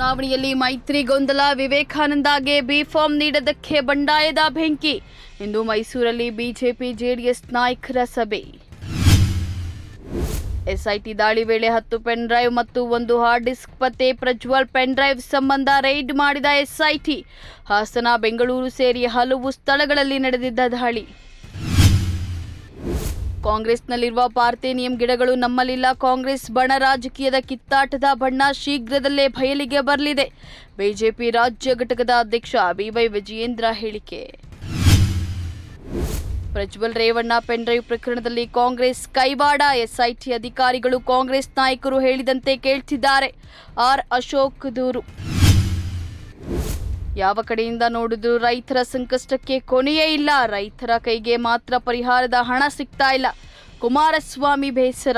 ಚುನಾವಣೆಯಲ್ಲಿ ಮೈತ್ರಿ ಗೊಂದಲ, ವಿವೇಕಾನಂದಗೆ ಬಿ ಫಾರ್ಮ್ ನೀಡದಕ್ಕೆ ಬಂಡಾಯದ ಬೆಂಕಿ. ಇಂದು ಮೈಸೂರಲ್ಲಿ ಬಿಜೆಪಿ ಜೆಡಿಎಸ್ ನಾಯಕರ ಸಭೆ. ಎಸ್ಐಟಿ ದಾಳಿ ವೇಳೆ ಹತ್ತು ಪೆನ್ ಡ್ರೈವ್ ಮತ್ತು ಒಂದು ಹಾರ್ಡ್ ಡಿಸ್ಕ್ ಪತ್ತೆ ಪ್ರಜ್ವಲ್ ಪೆನ್ ಡ್ರೈವ್ ಸಂಬಂಧ ರೈಡ್ ಮಾಡಿದ ಎಸ್ಐಟಿ. ಹಾಸನ, ಬೆಂಗಳೂರು ಸೇರಿ ಹಲವು ಸ್ಥಳಗಳಲ್ಲಿ ನಡೆದಿದ್ದ ದಾಳಿ. ಕಾಂಗ್ರೆಸ್ನಲ್ಲಿರುವ ಪಾರ್ಥೇನಿಯಂ ಗಿಡಗಳು ನಮ್ಮಲ್ಲಿಲ್ಲ. ಕಾಂಗ್ರೆಸ್ ಬಣ ರಾಜಕೀಯದ ಕಿತ್ತಾಟದ ಬಣ್ಣ ಶೀಘ್ರದಲ್ಲೇ ಬಯಲಿಗೆ ಬರಲಿದೆ. ಬಿಜೆಪಿ ರಾಜ್ಯ ಘಟಕದ ಅಧ್ಯಕ್ಷ ಬಿವೈ ವಿಜಯೇಂದ್ರ ಹೇಳಿಕೆ. ಪ್ರಜ್ವಲ್ ರೇವಣ್ಣ ಪೆನ್ಡ್ರೈವ್ ಪ್ರಕರಣದಲ್ಲಿ ಕಾಂಗ್ರೆಸ್ ಕೈವಾಡ. ಎಸ್ಐಟಿ ಅಧಿಕಾರಿಗಳು ಕಾಂಗ್ರೆಸ್ ನಾಯಕರು ಹೇಳಿದಂತೆ ಕೇಳ್ತಿದ್ದಾರೆ. ಆರ್ ಅಶೋಕ್ ದೂರು. ಯಾವ ಕಡೆಯಿಂದ ನೋಡಿದ್ರು ರೈತರ ಸಂಕಷ್ಟಕ್ಕೆ ಕೊನೆಯೇ ಇಲ್ಲ. ರೈತರ ಕೈಗೆ ಮಾತ್ರ ಪರಿಹಾರದ ಹಣ ಸಿಗ್ತಾ ಇಲ್ಲ. ಕುಮಾರಸ್ವಾಮಿ ಬೇಸರ.